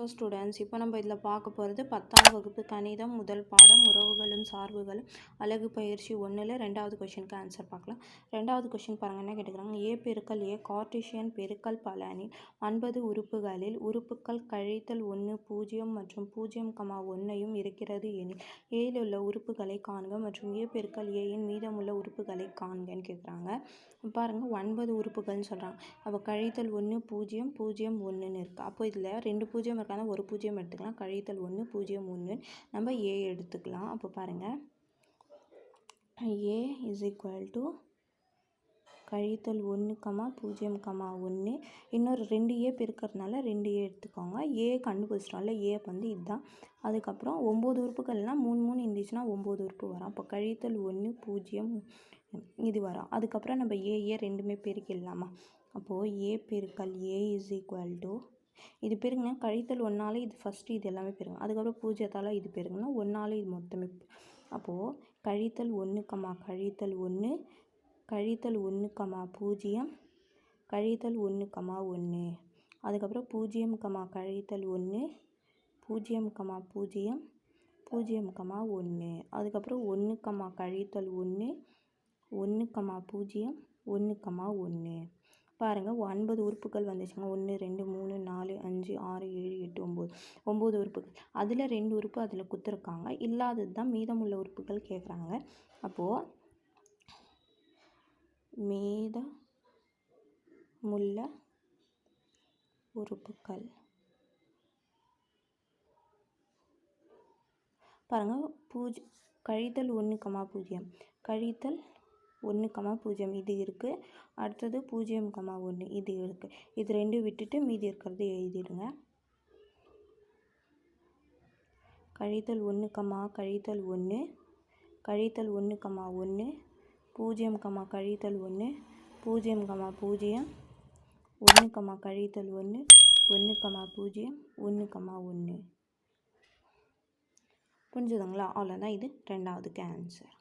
Hello students இப்போ நம்ம இதில் பார்க்க போகிறது பத்தாம் வகுப்பு கணிதம் முதல் பாடம் உறவுகளும் சார்புகளும் அழகு பயிற்சி ஒன்றில் ரெண்டாவது கொஷினுக்கு ஆன்சர் பார்க்கலாம். ரெண்டாவது கொஷின் பாருங்கள் என்ன கேட்டுக்கிறாங்க? ஏ பெருக்கல் ஏ கார்டிஷியன் பெருக்கல் பலனில் ஒன்பது உறுப்புகளில் உறுப்புக்கள் கழித்தல் ஒன்று பூஜ்ஜியம் மற்றும் பூஜ்ஜியம் கமா ஒன்றையும் இருக்கிறது எனில் ஏயில் உள்ள உறுப்புகளை காண்க மற்றும் ஏ பெருக்கல் ஏயின் மீதமுள்ள உறுப்புகளை காண்கன்னு கேட்குறாங்க. பாருங்கள் ஒன்பது உறுப்புகள்னு சொல்கிறாங்க. அப்போ கழித்தல் ஒன்று பூஜ்ஜியம் பூஜ்ஜியம் ஒன்றுன்னு இருக்குது அப்போ இதில் ரெண்டு பூஜ்ஜியம் இருக்காங்க ஒரு பூஜ்ஜியம் எடுத்துக்கலாம். கழித்தல் ஒன்று பூஜ்ஜியம் ஒன்று நம்ம ஏ எடுத்துக்கலாம். அப்போ பாருங்கள் ஏ இஸ் ஈக்குவல் டு கழித்தல் ஒன்று கமா பூஜ்ஜியம் கமா ஒன்று இன்னொரு ரெண்டு ஏ பெருக்கிறதுனால ரெண்டு ஏ எடுத்துக்கோங்க. ஏ கண்டுபிடிச்சிட்டோம்ல. ஏ வந்து இதுதான். அதுக்கப்புறம் ஒம்பது உறுப்புகள்னால் மூணு மூணு இருந்துச்சுன்னா ஒம்பது உறுப்பு வரும். அப்போ கழித்தல் ஒன்று பூஜ்ஜியம் இது வரும். அதுக்கப்புறம் நம்ம ஏ ஏ ரெண்டுமே பெருக்கிடலாமா? அப்போது ஏ பெருக்கல் ஏ இஸ் ஈக்குவல் டு இது பெருங்கன்னா கழித்தல் ஒன்றால் இது ஃபஸ்ட்டு இது எல்லாமே பெருங்க அதுக்கப்புறம் பூஜ்ஜியத்தால் இது பெருங்கன்னா ஒன்றால் இது மொத்தமே அப்போது கழித்தல் ஒன்று கமா கழித்தல் ஒன்று கழித்தல் ஒன்று கமா பூஜ்ஜியம் கழித்தல் ஒன்று கமா ஒன்று அதுக்கப்புறம் பூஜ்ஜியம் கமா கழித்தல் ஒன்று பூஜ்ஜியம் கமா பூஜ்ஜியம் பூஜ்ஜியம் கமா ஒன்று அதுக்கப்புறம் ஒன்று கமா கழித்தல் ஒன்று ஒன்று கமா பூஜ்ஜியம் ஒன்று கமா ஒன்று பாருங்கள் ஒன்பது உறுப்புகள் வந்துச்சுங்க. ஒன்று ரெண்டு மூணு அஞ்சு ஆறு ஏழு எட்டு ஒம்பது. ஒம்பது உறுப்புகள். அதில் ரெண்டு உறுப்பு அதில் கொடுத்துருக்காங்க இல்லாதது தான் மீதமுள்ள உறுப்புகள் கேட்குறாங்க அப்போது மீதமுள்ள உறுப்புகள். பாருங்கள் பூஜ் கழித்தல் ஒன்று கமா பூஜ்ஜியம். கழித்தல் ஒன்று கமா பூஜ்ஜியம் இது இருக்குது அடுத்தது பூஜ்ஜியம் கமா ஒன்று இது இருக்குது இது ரெண்டும் விட்டுட்டு மீதி இருக்கிறது எழுதிடுங்க. கழித்தல் ஒன்று கமா கழித்தல் ஒன்று கழித்தல் ஒன்று கமா ஒன்று பூஜ்ஜியம் கமா கழித்தல் ஒன்று பூஜ்ஜியம் கமா பூஜ்ஜியம் ஒன்று கமா கழித்தல் ஒன்று ஒன்று கமா பூஜ்ஜியம் ஒன்று கமா ஒன்று புரிஞ்சுதுங்களா? அவ்வளோதான் இது ரெண்டாவதுக்கு ஆன்சர்